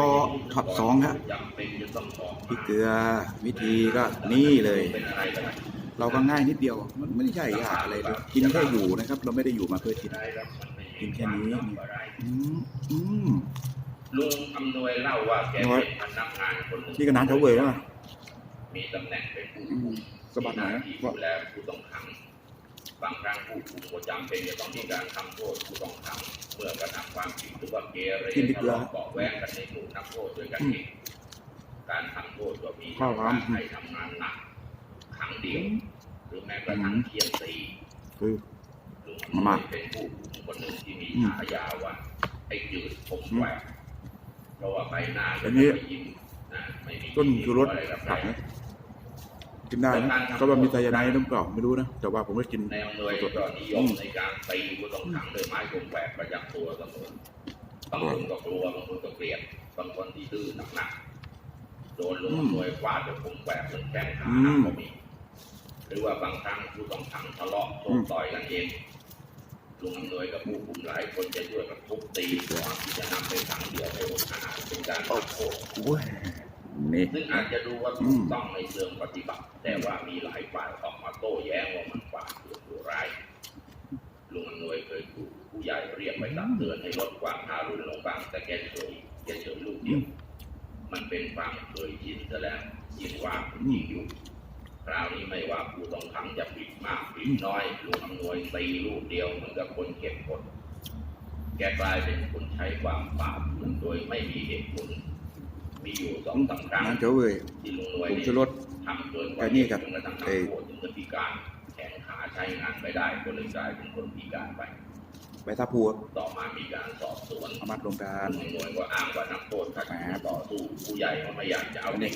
ปอท็อปสองครับจำเป็นจะต้องออกพริกเกลือวิธีก็นี่เลยเป็นอะไรกันเราก็ง่ายนิดเดียว มันไม่ได้ใช่ยากอะไรเลยกินแค่อยู่นะครับ เราไม่ได้อยู่มาเพื่อกินได้ครับมันไม่กินแค่นี้อืมอืมลุงอำนวยเล่าว่าแกน้อยเป็นพนักงานคนหนึ่งที่กระนานเขาเว่ยแล้วมั้ยมีตำแหน่งเป็นผู้อืมสะบัดหน่อยนะที่ว่าดูแลผู้ต้องขัง บางครั้งผู้ถูกก็จำเป็นจะต้องมีการทำโทษผู้ต้องขังเมื่อกระทำความผิดหรือว่าเกเรกินพริกทะเกลือเลาะเบาะแว้งกันในหมู่นักโทษด้วยกันเองการทำโทษก็มีข้าวหลามให้ทำงานหนักขังเดียวหรือแม้กระทั่งเทียนตีคือลุงมามาเป็นผู้คนหนึ่งที่มีอืมฉายาว่าไอ้จืดผมแหวกเพราะว่าใบหน้าอันนี้ไม่ยิ้มนะไม่มีต้นชูรสอะไรกับใครผั กนะกินได้นะก็ว่ามีไซยาไนด์น้ำเปล่าไม่รู้นะ แต่ว่าผมก็กินในอำนวยก็นิยมในการตีผู้ต้องขังด้วยไม้คมแหวกประจำตัวเสมอบางคนก็กลัวบางคนก็เกลียดบางคนที่ดื้อหนักๆโดนลุงอำนวยฟาดด้วยคมแหวกจนแข้งขาหักก็มีหรือว่าบางครั้งผู้ต้องขังทะเลาะโชกต่อยกันเองลุงอำนวยกับผู้คุมหลายคนจะช่วยกันทุบตีก่อนที่จะนำไปขังเดี่ยวให้อดอาหารเป็นการขอโทษโอ้ย นี่ซึ่งอาจจะดูว่าถูกต้องในเชิงปฏิบัติ แต่ว่ามีหลายฝ่ายออกมาโต้แย้งว่ามันฝ่าฝืนผู้ร้ายลุงอำนวยเคยถูกผู้ใหญ่เรียกไปตักเตือนให้ลดความทารุณลงบ้างแต่แกเฉยแกเฉยลูกเดียวมันเป็นความเคยชินซะแล้วยิ่งว่าจริงอยู่คราวนี้ไม่ว่าผู้ต้องขังจะผิดมากผิดน้อยลุงอำนวยตีลูกเดียวเหมือนกับคนเก็บกดแกกลายเป็นคนใช้ความฝ่าฝืนโดยไม่มีเหตุผล มีอยู่สองสามครั้งน้ำเจ้าเว่ยที่ลุงหน่วยผมเนี่ยจะลดทำเกินกไอ้ว่านี่กับจนกระทั่งไอ้ทำโทษจนเกิดพิการแขนขาใช้งานไม่ได้ก็เลยกลายเป็นคนพิการไปใบตาพูครับต่อมามีการสอบสวนเอามาลงการลุงหน่วยก็อ้างว่านักโทษขัดขืนต่อสู้ผู้ใหญ่ก็ไม่อยากจะเอาเด็ก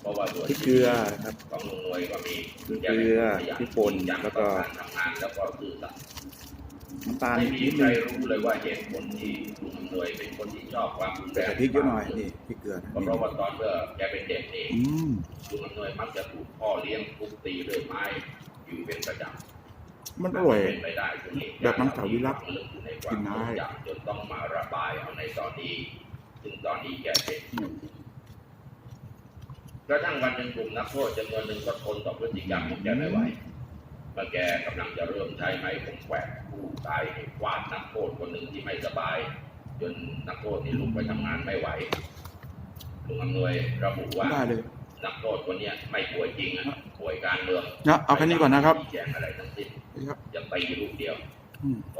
เพราะว่าส่วนพริกเกลือครับของลุงหน่วยก็มีพริกเกลือพริกป่นยันแล้วก็ต่อการทำงานแล้วก็ซื่อสัตย์ น้ำตาลไม่มีนิดใครนึงรู้เลยว่าเหตุผลที่ลุงหน่วยเป็นคนที่ชอบความรุนแรแต่งพริกเยอะหน่อยนี่พริกเกลือนะก็เพราะว่าตอนเมื่อแกเป็นเด็กนี่อืมลุงอำนวยมักจะถูกพ่อเลี้ยงทุบตีด้วยไม้อยู่เป็นประจำ มันอร่อย เป็นไปได้ทุกเหตุแบบน้ำเสาวิรัติลึกอยู่ในความกินได้ทรงจำจนต้องมาระบายเอาในตอนนี้ซึ่งตอนนี้แกเป็นอยู่กระทั่งวันหนึ่งกลุ่มนักโทษจำนวนหนึ่งก็ทนต่อพฤติกรรมของแกไม่ไหว เมื่อแกกำลังจะเริ่มใช้ไม้ข่มแขวกผู้ตายให้ฟาดนักโทษคนหนึ่งที่ไม่สบาย จนนักโทษนี่ลุกไปทำงานไม่ไหวลุงอำนวยระบุว่าได้เลยนักโทษคนเนี้ยไม่ป่วยจริงอะป่วยการเมืองนะเอาแค่นี้ก่อนนะครับไม่แจ้งอะไรทั้งสิ้นครับจะตีลูกเดียวอืมบอกแก